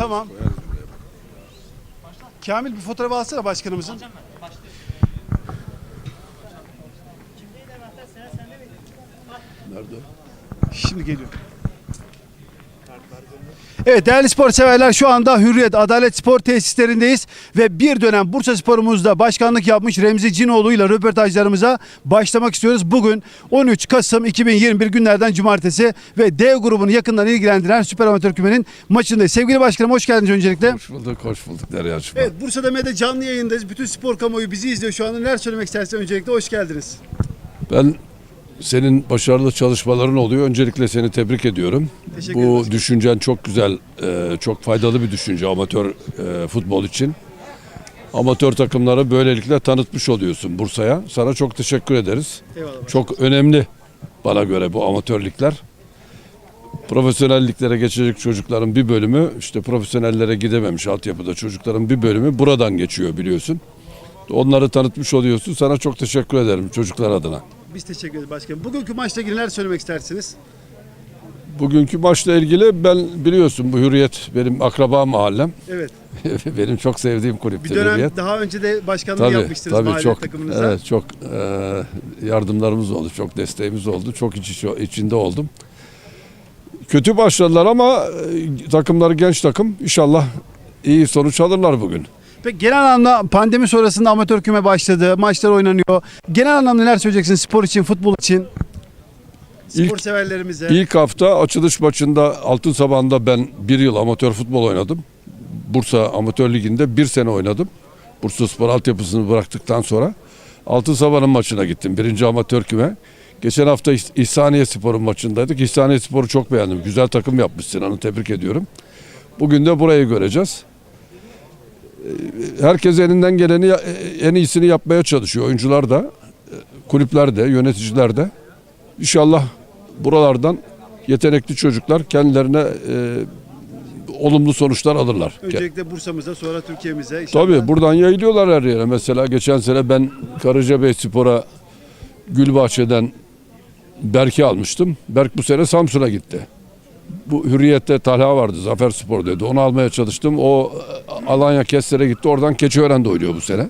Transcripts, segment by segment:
Tamam. Kamil bir fotoğraf alsana başkanımızın. Nerede? Şimdi geliyor. Evet değerli spor severler şu anda Hürriyet Adalet Spor tesislerindeyiz ve bir dönem Bursa Spor'umuzda başkanlık yapmış Remzi Cinoğlu ile röportajlarımıza başlamak istiyoruz. Bugün 13 Kasım 2021 günlerden cumartesi ve D grubunu yakından ilgilendiren Süper Amatör Küme'nin maçındayız. Sevgili başkanım hoş geldiniz öncelikle. Hoş bulduk, hoş bulduk Derya'cığım. Evet Bursa'da Med'de canlı yayındayız. Bütün spor kamuoyu bizi izliyor şu anda. Neler söylemek istersen öncelikle hoş geldiniz. Ben senin başarılı çalışmaların oluyor. Öncelikle seni tebrik ediyorum. Teşekkür Bu ederim. düşüncen çok güzel, e, çok faydalı bir düşünce amatör e, futbol için. Amatör takımları böylelikle tanıtmış oluyorsun Bursa'ya. Sana çok teşekkür ederiz. Eyvallah. Çok önemli bana göre bu amatörlikler. Profesyonelliklere geçecek çocukların bir bölümü işte profesyonellere gidememiş altyapıda çocukların bir bölümü buradan geçiyor biliyorsun. Onları tanıtmış oluyorsun. Sana çok teşekkür ederim çocuklar adına. Biz teşekkür ederiz başkanım. Bugünkü maçla ilgili neler söylemek istersiniz? Bugünkü maçla ilgili ben biliyorsun bu Hürriyet benim akraba mahallem. Evet. benim çok sevdiğim Bir kulüptür dönem Hürriyet. daha önce de başkanlık Tabii, yapmıştınız tabii mahalle çok, takımınıza. evet, çok e, yardımlarımız oldu, çok desteğimiz oldu, çok iç, içinde oldum. Kötü başladılar ama e, takımları genç takım. İnşallah iyi sonuç alırlar bugün. Peki genel anlamda pandemi sonrasında amatör küme başladı. Maçlar oynanıyor. Genel anlamda neler söyleyeceksiniz spor için, futbol için? Spor İlk- severlerimize. İlk hafta açılış maçında Altın Sabahı'nda ben bir yıl amatör futbol oynadım. Bursa Amatör Ligi'nde bir sene oynadım. Bursa Spor altyapısını bıraktıktan sonra Altın Sabah'ın maçına gittim. Birinci amatör küme. Geçen hafta İhs- İhsaniye Spor'un maçındaydık. İhsaniye Spor'u çok beğendim. Güzel takım yapmış Sinan'ı tebrik ediyorum. Bugün de burayı göreceğiz. Herkes elinden geleni en iyisini yapmaya çalışıyor. Oyuncular da, kulüpler de, yöneticiler de. İnşallah buralardan yetenekli çocuklar kendilerine e, olumlu sonuçlar alırlar. Öncelikle Bursa'mıza sonra Türkiye'mize. inşallah. Tabii buradan yayılıyorlar her yere. Mesela geçen sene ben Karacabey Spor'a Gülbahçe'den Berk'i almıştım. Berk bu sene Samsun'a gitti. Bu Hürriyet'te Talha vardı. Zafer Spor dedi. Onu almaya çalıştım. O e, Alanya Kestel'e gitti. Oradan Keçiören'de oynuyor bu sene.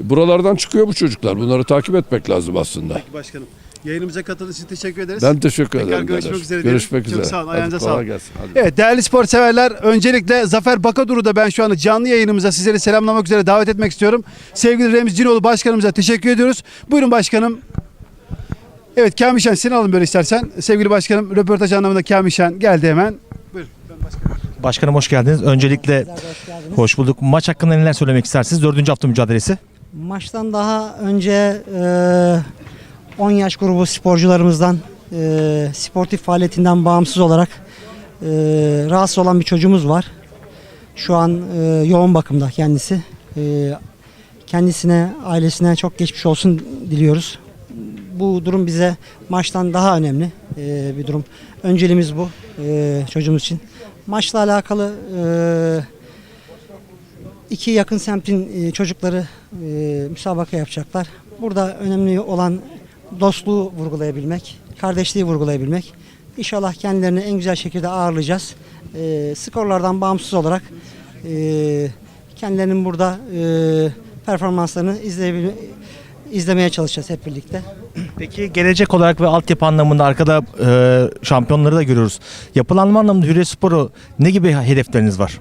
Buralardan çıkıyor bu çocuklar. Bunları takip etmek lazım aslında. Peki başkanım. Yayınımıza katıldığınız için teşekkür ederiz. Ben teşekkür Tekrar ederim. görüşmek üzere. Görüşmek Çok üzere. sağ olun, ayağınıza kolay sağlık. gelsin. Hadi. Evet değerli spor severler öncelikle Zafer Bakadur'u da ben şu anda canlı yayınımıza sizleri selamlamak üzere davet etmek istiyorum. Sevgili Remzi Cinoğlu başkanımıza teşekkür ediyoruz. Buyurun başkanım. Evet Kamil Şen seni alalım böyle istersen. Sevgili başkanım röportaj anlamında Kamil Şen geldi hemen. Buyurun. Ben başkanım. Başkanım hoş geldiniz. Öncelikle hoş bulduk. Maç hakkında neler söylemek istersiniz? Dördüncü hafta mücadelesi. Maçtan daha önce e, 10 yaş grubu sporcularımızdan e, sportif faaliyetinden bağımsız olarak e, rahatsız olan bir çocuğumuz var. Şu an e, yoğun bakımda kendisi. E, kendisine, ailesine çok geçmiş olsun diliyoruz. Bu durum bize maçtan daha önemli e, bir durum. Önceliğimiz bu e, çocuğumuz için. Maçla alakalı e, iki yakın semtin çocukları müsabaka yapacaklar. Burada önemli olan dostluğu vurgulayabilmek, kardeşliği vurgulayabilmek. İnşallah kendilerini en güzel şekilde ağırlayacağız. Skorlardan bağımsız olarak kendilerinin burada performanslarını izleyebil izlemeye çalışacağız hep birlikte. Peki gelecek olarak ve altyapı anlamında arkada e, şampiyonları da görüyoruz. Yapılanma anlamında Hürriyet Sporu ne gibi hedefleriniz var?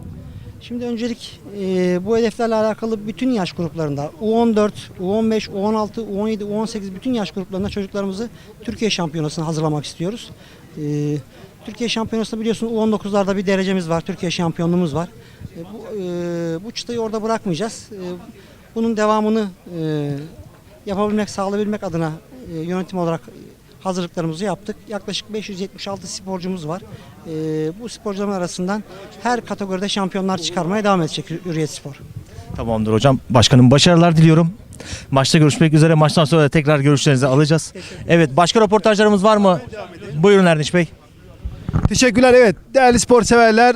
Şimdi öncelik e, bu hedeflerle alakalı bütün yaş gruplarında U14, U15, U16, U17, U18 bütün yaş gruplarında çocuklarımızı Türkiye şampiyonasına hazırlamak istiyoruz. E, Türkiye şampiyonasında biliyorsun U19'larda bir derecemiz var, Türkiye şampiyonluğumuz var. E, bu, e, bu çıtayı orada bırakmayacağız. E, bunun devamını e, yapabilmek, sağlayabilmek adına e, yönetim olarak hazırlıklarımızı yaptık. Yaklaşık 576 sporcumuz var. E, bu sporcuların arasından her kategoride şampiyonlar çıkarmaya devam edecek Hürriyet Spor. Tamamdır hocam. Başkanım başarılar diliyorum. Maçta görüşmek üzere. Maçtan sonra da tekrar görüşlerinizi alacağız. Evet başka röportajlarımız var mı? Buyurun Erdinç Bey. Teşekkürler evet değerli spor severler.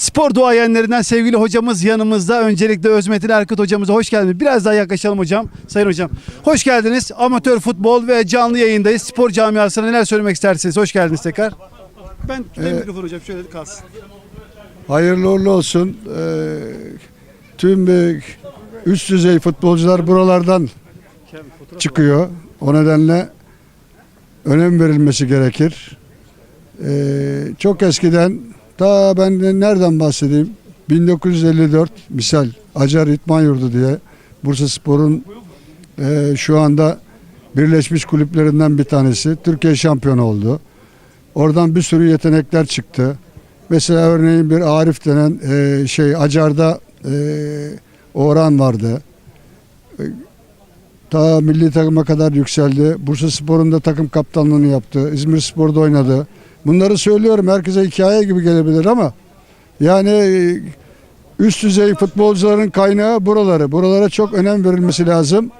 Spor duayenlerinden sevgili hocamız yanımızda. Öncelikle Özmetin Erkut hocamıza hoş geldiniz. Biraz daha yaklaşalım hocam. Sayın hocam. Hoş geldiniz. Amatör futbol ve canlı yayındayız. Spor camiasına neler söylemek istersiniz? Hoş geldiniz tekrar. Ben tutayım mikrofonu hocam şöyle kalsın. Hayırlı uğurlu olsun. Ee, tüm e, üst düzey futbolcular buralardan çıkıyor. O nedenle önem verilmesi gerekir. Ee, çok eskiden ta ben de nereden bahsedeyim? 1954 misal Acar İtman Yurdu diye Bursa Spor'un e, şu anda birleşmiş kulüplerinden bir tanesi. Türkiye şampiyonu oldu. Oradan bir sürü yetenekler çıktı. Mesela örneğin bir Arif denen e, şey Acar'da e, Orhan vardı. E, ta milli takıma kadar yükseldi. Bursa Spor'un da takım kaptanlığını yaptı. İzmir Spor'da oynadı. Bunları söylüyorum herkese hikaye gibi gelebilir ama yani e, üst düzey futbolcuların kaynağı buraları. Buralara çok önem verilmesi lazım.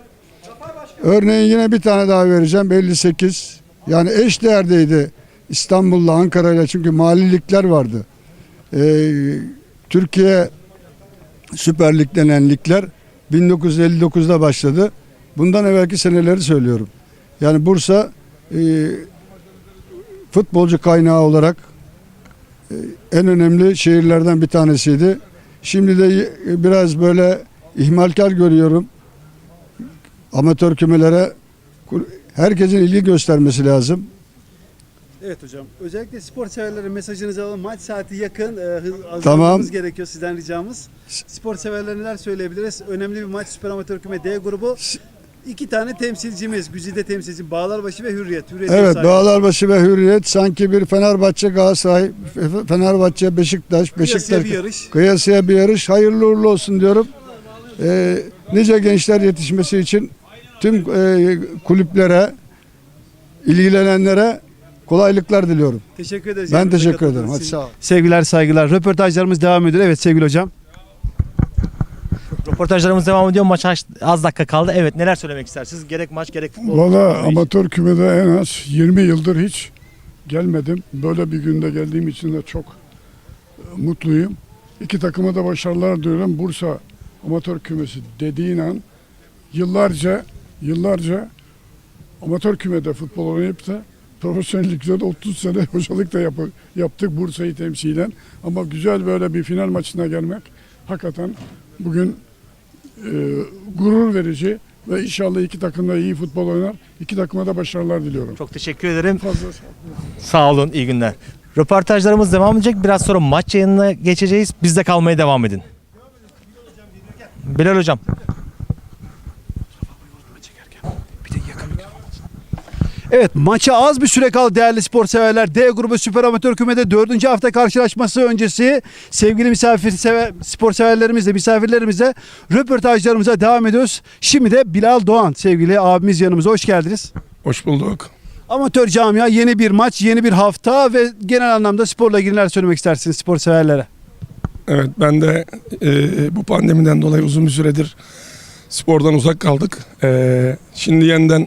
Örneğin yine bir tane daha vereceğim 58. Yani eş değerdeydi İstanbul'la Ankara'yla çünkü malilikler vardı. Ee, Türkiye Süper Lig denen ligler 1959'da başladı. Bundan evvelki seneleri söylüyorum. Yani Bursa e, futbolcu kaynağı olarak e, en önemli şehirlerden bir tanesiydi. Şimdi de e, biraz böyle ihmalkar görüyorum. Amatör kümelere herkesin ilgi göstermesi lazım. Evet hocam. Özellikle spor severlere mesajınızı alalım. Maç saati yakın. E, hız, Tamam. gerekiyor sizden ricamız. Spor severlere neler söyleyebiliriz? Önemli bir maç Süper Amatör Küme D grubu. İki tane temsilcimiz, güzide temsilci Bağlarbaşı ve Hürriyet. Hürriyet Evet sahibi. Bağlarbaşı ve Hürriyet sanki bir Fenerbahçe Galatasaray, Fe- Fenerbahçe Beşiktaş, Kıyasıya Beşiktaş bir yarış. kıyasıya bir yarış. Hayırlı uğurlu olsun diyorum. Ee, nice gençler yetişmesi için tüm e, kulüplere, ilgilenenlere kolaylıklar diliyorum. Teşekkür ederiz. Ben teşekkür ederim. Hadi sağ ol. Sevgiler, saygılar. Röportajlarımız devam ediyor. Evet sevgili hocam. Röportajlarımız devam ediyor. Maç az- dakika kaldı. Evet neler söylemek istersiniz? Gerek maç gerek futbol. Valla amatör kümede en az 20 yıldır hiç gelmedim. Böyle bir günde geldiğim için de çok e, mutluyum. İki takıma da başarılar diliyorum. Bursa amatör kümesi dediğin an yıllarca yıllarca amatör kümede futbol oynayıp da profesyonellikte de 30 sene hocalık da yapı- yaptık Bursa'yı temsilen. Ama güzel böyle bir final maçına gelmek hakikaten bugün gurur verici ve inşallah iki takım da iyi futbol oynar. İki takıma da başarılar diliyorum. Çok teşekkür ederim. Fazla Sağ olun. iyi günler. Röportajlarımız devam edecek. Biraz sonra maç yayınına geçeceğiz. Bizde kalmaya devam edin. Bilal hocam. Evet maça az bir süre kaldı değerli spor severler. D grubu Süper Amatör Küme'de 4. hafta karşılaşması öncesi sevgili misafir sever, spor severlerimizle misafirlerimizle röportajlarımıza devam ediyoruz. Şimdi de Bilal Doğan sevgili abimiz yanımıza hoş geldiniz. Hoş bulduk. Amatör camia yeni bir maç, yeni bir hafta ve genel anlamda sporla ilgili neler söylemek istersiniz spor severlere? Evet ben de e, bu pandemiden dolayı uzun bir süredir spordan uzak kaldık. E, şimdi yeniden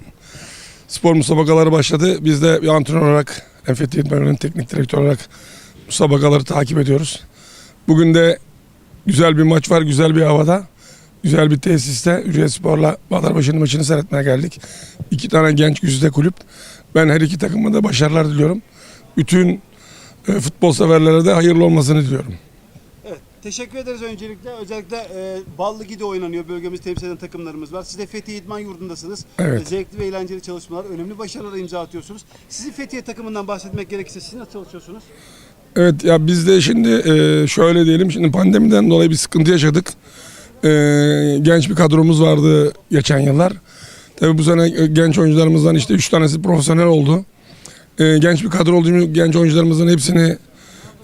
spor müsabakaları başladı. Biz de bir antrenör olarak, Enfethi İdmanı'nın teknik direktör olarak müsabakaları takip ediyoruz. Bugün de güzel bir maç var, güzel bir havada. Güzel bir tesiste Hürriyet Spor'la Bağlarbaşı'nın maçını seyretmeye geldik. İki tane genç güzide kulüp. Ben her iki takıma da başarılar diliyorum. Bütün e, futbol severlere de hayırlı olmasını diliyorum. Teşekkür ederiz öncelikle. Özellikle e, Ballıgi'de oynanıyor. Bölgemizi temsil eden takımlarımız var. Siz de Fethiye İdman Yurdu'ndasınız. Evet. E, Zevkli ve eğlenceli çalışmalar, önemli başarılara imza atıyorsunuz. Sizin Fethiye takımından bahsetmek gerekirse siz nasıl çalışıyorsunuz? Evet ya biz de şimdi e, şöyle diyelim şimdi pandemiden dolayı bir sıkıntı yaşadık. E, genç bir kadromuz vardı geçen yıllar. Tabii bu sene e, genç oyuncularımızdan işte 3 tanesi profesyonel oldu. E, genç bir kadro olduğu genç oyuncularımızın hepsini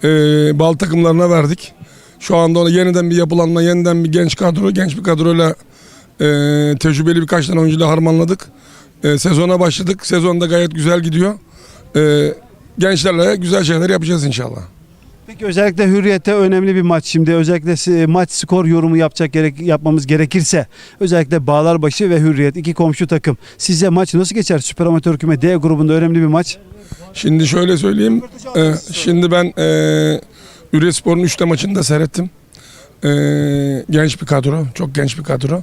e, bal takımlarına verdik. Şu anda ona yeniden bir yapılanma, yeniden bir genç kadro, genç bir kadroyla e, tecrübeli birkaç tane oyuncuyla harmanladık. E, sezona başladık. Sezonda gayet güzel gidiyor. E, gençlerle güzel şeyler yapacağız inşallah. Peki özellikle Hürriyet'te önemli bir maç şimdi. Özellikle si- maç skor yorumu yapacak gerek yapmamız gerekirse özellikle Bağlarbaşı ve Hürriyet iki komşu takım. Sizce maç nasıl geçer? Süper Amatör Küme D grubunda önemli bir maç. Şimdi şöyle söyleyeyim. Ee, şimdi ben e, Ürey Spor'un 3'te maçını da seyrettim. Ee, genç bir kadro. Çok genç bir kadro.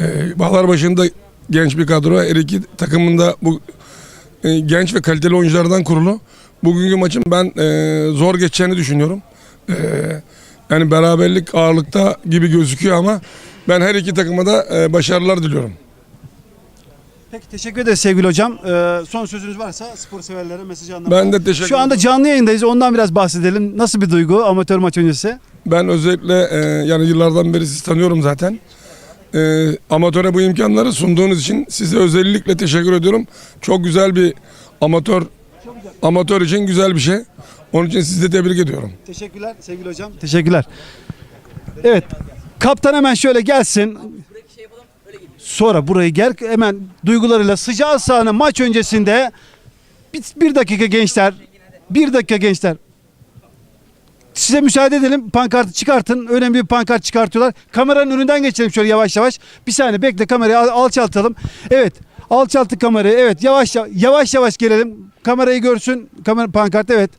Ee, Bağlarbaşı'nda genç bir kadro. Her iki takımında bu e, genç ve kaliteli oyunculardan kurulu. Bugünkü maçın ben e, zor geçeceğini düşünüyorum. Ee, Yani beraberlik ağırlıkta gibi gözüküyor ama ben her iki takıma da e, başarılar diliyorum. Peki teşekkür ederiz sevgili hocam. Ee, son sözünüz varsa spor severlere mesaj anlamında. Ben de teşekkür Şu anda ederim. canlı yayındayız. Ondan biraz bahsedelim. Nasıl bir duygu amatör maç öncesi? Ben özellikle e, yani yıllardan beri sizi tanıyorum zaten. E, amatöre bu imkanları sunduğunuz için size özellikle teşekkür ediyorum. Çok güzel bir amatör amatör için güzel bir şey. Onun için sizi de tebrik ediyorum. Teşekkürler sevgili hocam. Teşekkürler. Evet. Kaptan hemen şöyle gelsin. Sonra burayı gel hemen duygularıyla sıcağı sahne maç öncesinde bir, bir dakika gençler. Bir dakika gençler. Size müsaade edelim. Pankartı çıkartın. Önemli bir pankart çıkartıyorlar. Kameranın önünden geçelim şöyle yavaş yavaş. Bir saniye bekle kamerayı al- alçaltalım. Evet. Alçalttık kamerayı. Evet yavaş yavaş yavaş gelelim. Kamerayı görsün. Kamera pankart evet.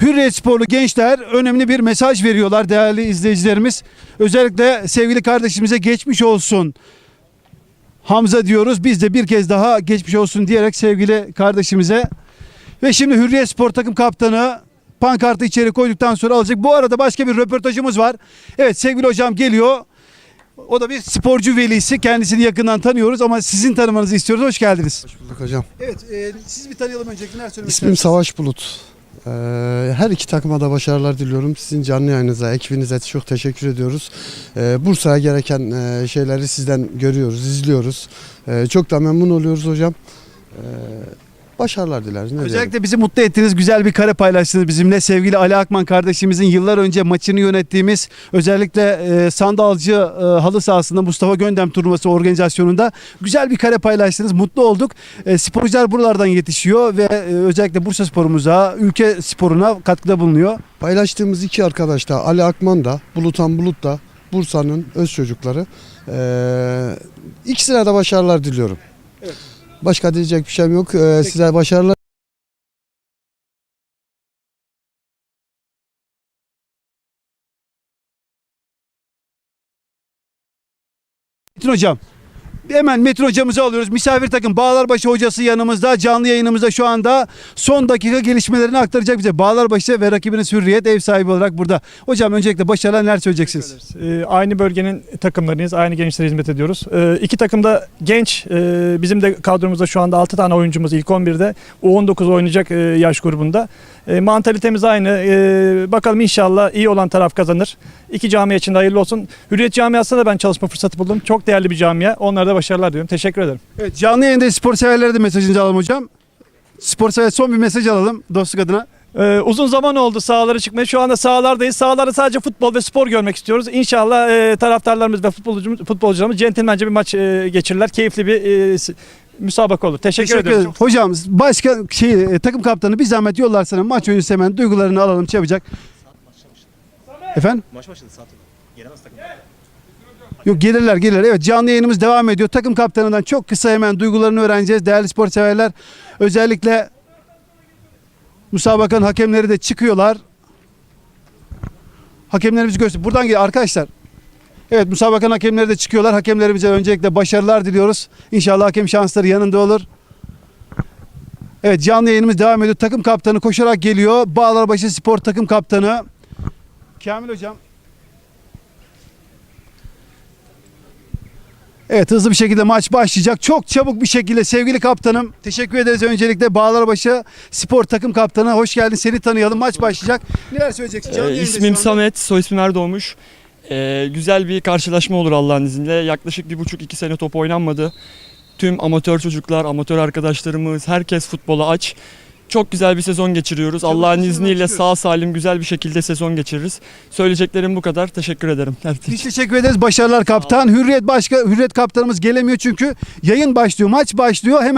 Hürriyet Sporlu gençler önemli bir mesaj veriyorlar değerli izleyicilerimiz. Özellikle sevgili kardeşimize geçmiş olsun. Hamza diyoruz. Biz de bir kez daha geçmiş olsun diyerek sevgili kardeşimize. Ve şimdi Hürriyet Spor takım kaptanı pankartı içeri koyduktan sonra alacak. Bu arada başka bir röportajımız var. Evet sevgili hocam geliyor. O da bir sporcu velisi. Kendisini yakından tanıyoruz ama sizin tanımanızı istiyoruz. Hoş geldiniz. bulduk hocam. Evet e, siz bir tanıyalım öncelikle. Neler söylemek İsmim istersiniz? Savaş Bulut. Ee, her iki takıma da başarılar diliyorum. Sizin canlı yayınınıza, ekibinize çok teşekkür ediyoruz. Ee, Bursa'ya gereken e, şeyleri sizden görüyoruz, izliyoruz. Ee, çok da memnun oluyoruz hocam. Başarılar dileriz. Ne diyelim. Özellikle bizi mutlu ettiniz. Güzel bir kare paylaştınız bizimle. Sevgili Ali Akman kardeşimizin yıllar önce maçını yönettiğimiz özellikle e, Sandalcı e, halı sahasında Mustafa Göndem turnuvası organizasyonunda güzel bir kare paylaştınız. Mutlu olduk. E, sporcular buralardan yetişiyor ve e, özellikle Bursa sporumuza, ülke sporuna katkıda bulunuyor. Paylaştığımız iki arkadaş da Ali Akman da, Bulutan Bulut da Bursa'nın öz çocukları. Ee, ikisine de başarılar diliyorum. Başka diyecek bir şeyim yok. Ee, size başarılar. Metin Hocam. Hemen Metin hocamızı alıyoruz. Misafir takım Bağlarbaşı hocası yanımızda. Canlı yayınımızda şu anda son dakika gelişmelerini aktaracak bize. Bağlarbaşı ve rakibiniz Hürriyet ev sahibi olarak burada. Hocam öncelikle başarılar neler söyleyeceksiniz? Ee, aynı bölgenin takımlarıyız. Aynı gençlere hizmet ediyoruz. Ee, iki takım da genç. Ee, bizim de kadromuzda şu anda 6 tane oyuncumuz ilk 11'de. U19 oynayacak e, yaş grubunda. E, mantalitemiz aynı. E, bakalım inşallah iyi olan taraf kazanır. İki camia için de hayırlı olsun. Hürriyet camiasında da ben çalışma fırsatı buldum. Çok değerli bir camia. Onlara da başarılar diliyorum. Teşekkür ederim. Evet canlı yayında spor severlere de mesajınızı alalım hocam. Spor sever son bir mesaj alalım dostluk adına. Ee, uzun zaman oldu sahalara çıkmaya. Şu anda sahalardayız. Sahalarda sadece futbol ve spor görmek istiyoruz. İnşallah e, taraftarlarımız ve futbolcumuz, futbolcularımız centilmence bir maç e, geçirirler. Keyifli bir e, müsabaka olur. Teşekkür, Teşekkür ederim. ederim. Hocam başka şey e, takım kaptanı bir zahmet yollarsana maç öncesi hemen duygularını alalım şey yapacak. Efendim? Maç başladı saat. Gelemez takım. Yok gelirler gelirler. Evet canlı yayınımız devam ediyor. Takım kaptanından çok kısa hemen duygularını öğreneceğiz. Değerli spor severler. Özellikle musabakanın hakemleri de çıkıyorlar. Hakemlerimizi göster. Buradan gel arkadaşlar. Evet musabakanın hakemleri de çıkıyorlar. Hakemlerimize öncelikle başarılar diliyoruz. İnşallah hakem şansları yanında olur. Evet canlı yayınımız devam ediyor. Takım kaptanı koşarak geliyor. Bağlarbaşı Spor takım kaptanı. Kamil hocam. Evet hızlı bir şekilde maç başlayacak. Çok çabuk bir şekilde sevgili kaptanım. Teşekkür ederiz öncelikle Bağlarbaşı Spor takım kaptanı. Hoş geldin. Seni tanıyalım. Maç başlayacak. Neler söyleyeceksin? Canlı Ee, yayındayız ismim şu anda. Samet, soy ismim Erdoğmuş. Ee, güzel bir karşılaşma olur Allah'ın izniyle. Yaklaşık bir buçuk iki sene top oynanmadı. Tüm amatör çocuklar, amatör arkadaşlarımız, herkes futbola aç. Çok güzel bir sezon geçiriyoruz. Allah'ın izniyle sağ salim güzel bir şekilde sezon geçiririz. Söyleyeceklerim bu kadar. Teşekkür ederim. Biz teşekkür ederiz. Başarılar kaptan. Hürriyet başka Hürriyet kaptanımız gelemiyor çünkü yayın başlıyor, maç başlıyor. Hemen